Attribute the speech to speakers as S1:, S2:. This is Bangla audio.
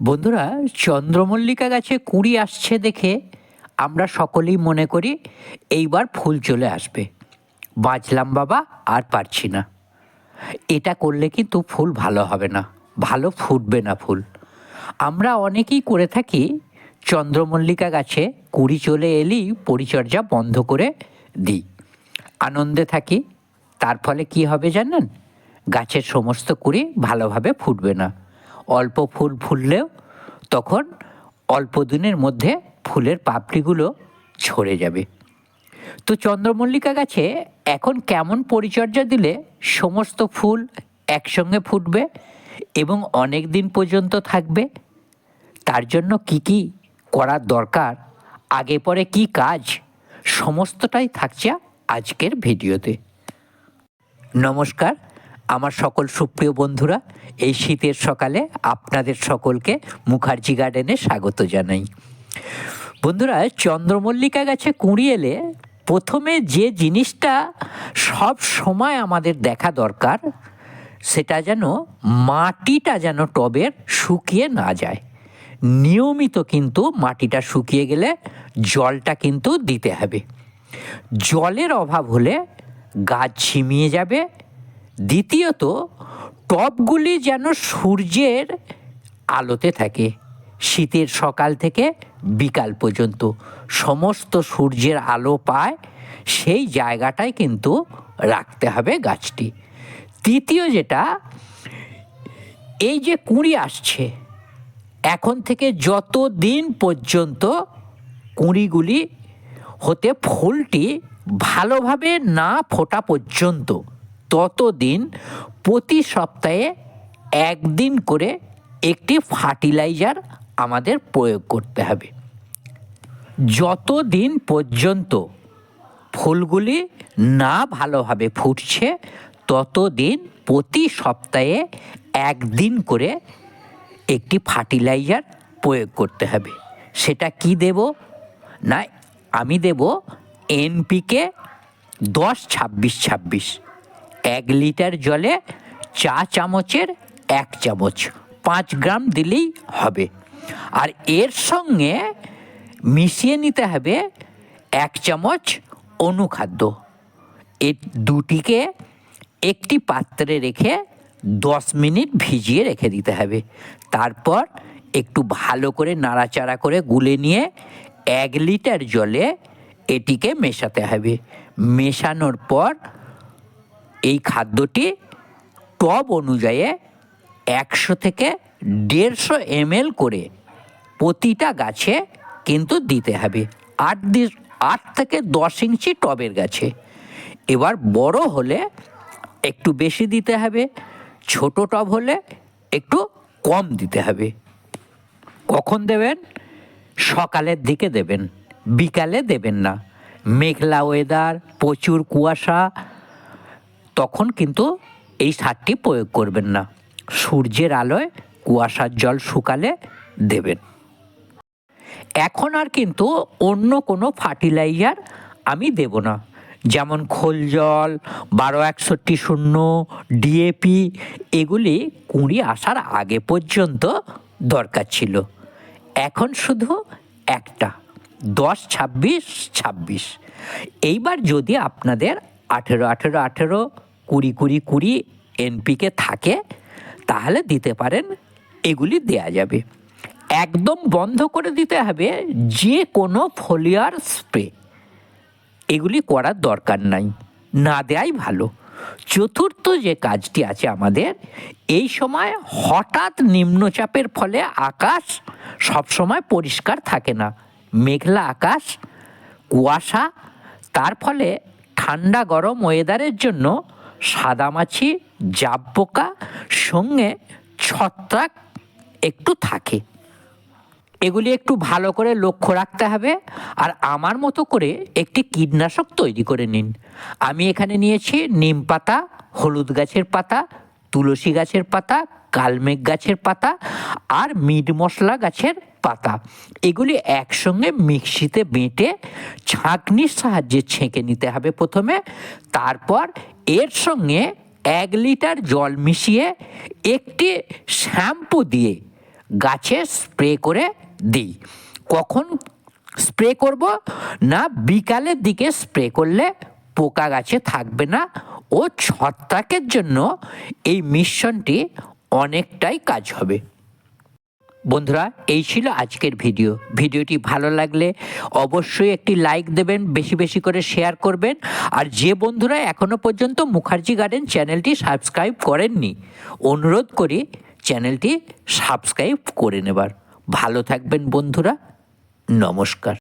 S1: বন্ধুরা, চন্দ্রমল্লিকা গাছে কুড়ি আসছে দেখে আমরা সকলেই মনে করি এইবার ফুল চলে আসবে। বাঁচলাম বাবা, আর পারছি না। এটা করলে কিন্তু ফুল ভালো হবে না, ভালো ফুটবে না ফুল। আমরা অনেকেই করে থাকি, চন্দ্রমল্লিকা গাছে কুড়ি চলে এলেই পরিচর্যা বন্ধ করে দিই। আনন্দে থাকি, তার ফলে কি হবে জানেন? গাছের সমস্ত কুড়ি ভালোভাবে ফুটবে না। অল্প ফুল ফুললেও তখন অল্প দিনের মধ্যে ফুলের পাপড়িগুলো ঝরে যাবে। তো চন্দ্রমল্লিকা গাছে এখন কেমন পরিচর্যা দিলে সমস্ত ফুল একসঙ্গে ফুটবে এবং অনেক দিন পর্যন্ত থাকবে? তার জন্য কি কি করার দরকার? আগে পরে কি কাজ? সমস্তটাই থাকছে আজকের ভিডিওতে। নমস্কার আমার সকল সুপ্রিয় বন্ধুরা, এই শীতের সকালে আপনাদের সকলকে মুখার্জি গার্ডেনে স্বাগত জানাই। বন্ধুরা, চন্দ্রমল্লিকা গাছে কুঁড়ি এলে প্রথমে যে জিনিসটা সব সময় আমাদের দেখা দরকার, সেটা যেন মাটিটা যেন টবের শুকিয়ে না যায়। নিয়মিত কিন্তু মাটিটা শুকিয়ে গেলে জলটা কিন্তু দিতে হবে। জলের অভাব হলে গাছ ঝিমিয়ে যাবে দ্বিতীয়ত টবগুলি যেন সূর্যের আলোতে থাকে, শীতের সকাল থেকে বিকাল পর্যন্ত। সমস্ত সূর্যের আলো পায়, সেই জায়গাটায় কিন্তু রাখতে হবে গাছটি। তৃতীয় যেটা, এই যে কুঁড়ি আসছে, এখন থেকে যত দিন পর্যন্ত কুঁড়িগুলি হতে ফুলটি ভালোভাবে না ফোটা পর্যন্ত ততদিন প্রতি সপ্তাহে একদিন করে একটি ফার্টিলাইজার আমাদের প্রয়োগ করতে হবে। যতদিন পর্যন্ত ফুলগুলি না ভালোভাবে ফুটছে, ততদিন প্রতি সপ্তাহে একদিন করে একটি ফার্টিলাইজার প্রয়োগ করতে হবে। সেটা কি দেব? না, আমি দেব এনপিকে দশ ছাব্বিশ ছাব্বিশ। এক লিটার জলে চা চামচের এক চামচ, পাঁচ গ্রাম দিলেই হবে। আর এর সঙ্গে মিশিয়ে নিতে হবে এক চামচ অনুখাদ্য। এই দুটিকে একটি পাত্রে রেখে দশ মিনিট ভিজিয়ে রেখে দিতে হবে। তারপর একটু ভালো করে নাড়াচাড়া করে গুলে নিয়ে এক লিটার জলে এটিকে মেশাতে হবে। মেশানোর পর এই খাদ্যটি টব অনুযায়ী একশো থেকে দেড়শো এমএল করে প্রতিটা গাছে কিন্তু দিতে হবে। আট দি আট থেকে দশ ইঞ্চি টবের গাছে। এবার বড় হলে একটু বেশি দিতে হবে, ছোট টব হলে একটু কম দিতে হবে। কখন দেবেন? সকালের দিকে দেবেন, বিকালে দেবেন না। মেঘলা ওয়েদার প্রচুর কুয়াশা কিন্তু এই সারটি প্রয়োগ করবেন না। সূর্যের আলোয় কুয়াশার জল শুকালে দেবেন। এখন আর কিন্তু অন্য কোনো ফার্টিলাইজার আমি দেব না। যেমন খোল জল, বারো একষট্টি শূন্য, ডিএপি, এগুলি কুঁড়ি আসার আগে পর্যন্ত দরকার ছিল। এখন শুধু একটা, দশ ছাব্বিশ ছাব্বিশ। এইবার যদি আপনাদের আঠেরো আঠেরো আঠেরো কুড়ি কুড়ি কুড়ি এনপিকে থাকে, তাহলে দিতে পারেন, এগুলি দেয়া যাবে। একদম বন্ধ করে দিতে হবে যে কোনো ফোলিয়ার স্প্রে। এগুলি করার দরকার নাই, না দেয়াই ভালো। চতুর্থ যে কাজটি আছে আমাদের, এই সময় হঠাৎ নিম্নচাপের ফলে আকাশ সবসময় পরিষ্কার থাকে না। মেঘলা আকাশ, কুয়াশা, তার ফলে ঠান্ডা গরম ওয়েদারের জন্য সাদামাছি জাব পোকা সঙ্গে ছত্রাক একটু থাকে। এগুলি একটু ভালো করে লক্ষ্য রাখতে হবে আর আমার মতো করে একটি কীটনাশক তৈরি করে নিন। আমি এখানে নিয়েছি নিম পাতা, হলুদ গাছের পাতা, তুলসী গাছের পাতা, কালমেঘ গাছের পাতা আর মিট মশলা গাছের পাতা। এগুলি একসঙ্গে মিক্সিতে বেটে ছাঁকনির সাহায্যে ছেঁকে নিতে হবে প্রথমে। তারপর এর সঙ্গে এক লিটার জল মিশিয়ে একটি শ্যাম্পু দিয়ে গাছে স্প্রে করে দিই। কখন স্প্রে করব? না বিকালের দিকে স্প্রে করলে পোকা গাছে থাকবে না ও ছত্রাকের জন্য এই মিশ্রণটি অনেকটাই কাজ হবে। বন্ধুরা, এই ছিল আজকের ভিডিও। ভিডিওটি ভালো লাগলে অবশ্যই একটি লাইক দেবেন, বেশি বেশি করে শেয়ার করবেন। আর যে বন্ধুরা এখনও পর্যন্ত মুখার্জি গার্ডেন চ্যানেলটি সাবস্ক্রাইব করেননি, অনুরোধ করি চ্যানেলটি সাবস্ক্রাইব করে নেবার। ভালো থাকবেন বন্ধুরা, নমস্কার।